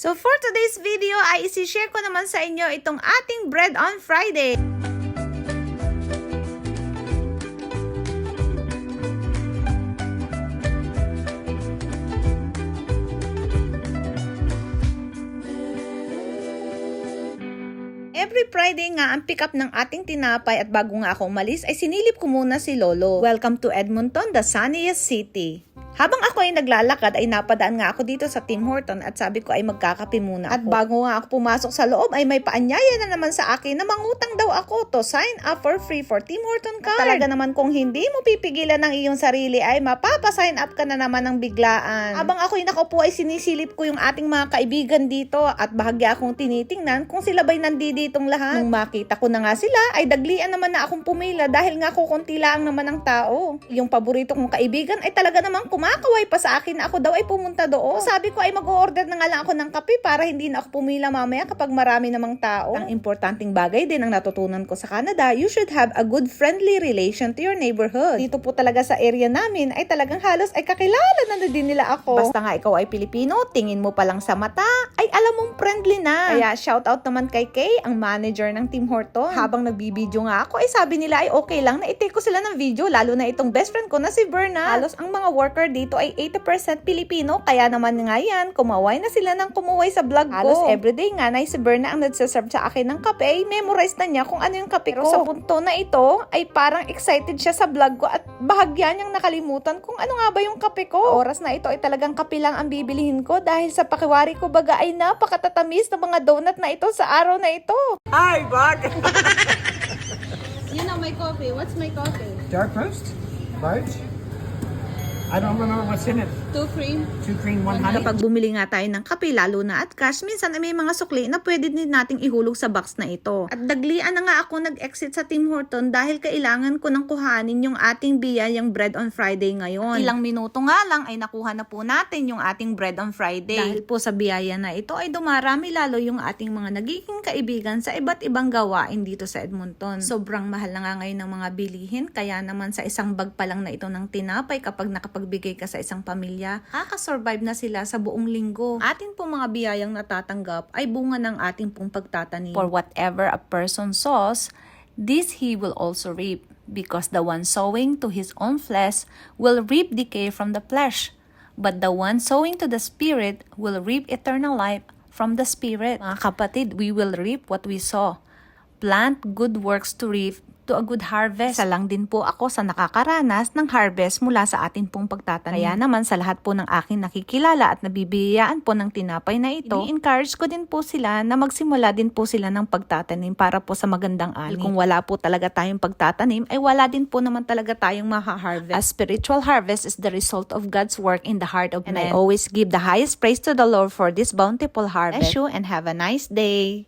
So for today's video ay isi-share ko naman sa inyo itong ating bread on Friday. Every Friday nga ang pick up ng ating tinapay at bago nga ako umalis ay sinilip ko muna si Lolo. Welcome to Edmonton, the sunniest city. Habang ako ay naglalakad ay napadaan nga ako dito sa Tim Horton at sabi ko ay magkakape muna ako. At bago nga ako pumasok sa loob ay may paanyaya na naman sa akin na mangutang daw ako to sign up for free for Tim Horton card. At talaga naman kung hindi mo pipigilan ng iyong sarili ay mapapasign up ka na naman ng biglaan. Habang ako ay nakaupo ay sinisilip ko yung ating mga kaibigan dito at bahagya akong tinitingnan kung sila ba'y nandiditong lahat. Nung makita ko na nga sila ay daglian naman na akong pumila dahil nga kukunti lang naman ang tao. Yung paborito kong kaibigan ay talaga namang kumakaway pa sa akin na ako daw ay pumunta doon. Sabi ko ay mag-order na nga lang ako ng kape para hindi na ako pumila mamaya kapag marami namang tao. Ang importanteng bagay din ang natutunan ko sa Canada, you should have a good friendly relation to your neighborhood. Dito po talaga sa area namin ay talagang halos ay kakilala na, na din nila ako. Basta nga ikaw ay Pilipino, tingin mo pa lang sa mata, ay alam mong friendly na. Kaya shout out naman kay Kay, ang manager ng Team Horton. Habang nagbibideo nga ako, ay sabi nila ay okay lang na itake ko sila ng video, lalo na itong best friend ko na si Berna. Halos ang mga worker dito ay 80% Pilipino, kaya naman nga yan, kumaway na sila ng kumuway sa vlog ko. Halos everyday nga na si Berna ang nagsaserve sa akin ng kape, ay memorize na niya kung ano yung kape ko. Pero sa punto na ito, ay parang excited siya sa vlog ko at bahagya niyang nakalimutan kung ano nga ba yung kape ko. Oras na ito ay talagang kape lang ang bibilihin ko dahil sa pakiwari ko baga ay napakatatamis ng mga donut na ito sa araw na ito. Hi, bug. You know my coffee. What's my coffee? Dark roast, large. I don't remember what's in it. Two cream. Two cream, one honey. Kapag bumili nga tayo ng kape, lalo na at cash, minsan ay may mga sukli na pwede din nating ihulog sa box na ito. At daglian na nga ako nag-exit sa Tim Horton dahil kailangan ko nang kuhanin yung ating biyayang bread on Friday ngayon. Ilang minuto nga lang ay nakuha na po natin yung ating bread on Friday. Dahil po sa biyaya na ito ay dumarami lalo yung ating mga nagiging kaibigan sa iba't ibang gawain dito sa Edmonton. Sobrang mahal na nga ngayon ng mga bilihin, kaya naman sa isang bag pa lang na ito ng tinapay kapag nakapagbigay ka sa isang pamilya, nakaka-survive na sila sa buong linggo. Atin pong mga biyayang natatanggap ay bunga ng ating pong pagtatanim. For whatever a person sows, this he will also reap. Because the one sowing to his own flesh will reap decay from the flesh, but the one sowing to the Spirit will reap eternal life from the Spirit. Mga kapatid, we will reap what we sow. Plant good works to reap to a good harvest. Isa lang din po ako sa nakakaranas ng harvest mula sa atin pong pagtatanim. Kaya naman sa lahat po ng aking nakikilala at nabibiyayaan po ng tinapay na ito, encourage ko din po sila na magsimula din po sila ng pagtatanim para po sa magandang ani. Kung wala po talaga tayong pagtatanim, ay wala din po naman talaga tayong maha-harvest. A spiritual harvest is the result of God's work in the heart of man. And I always give the highest praise to the Lord for this bountiful harvest. Bless you and have a nice day.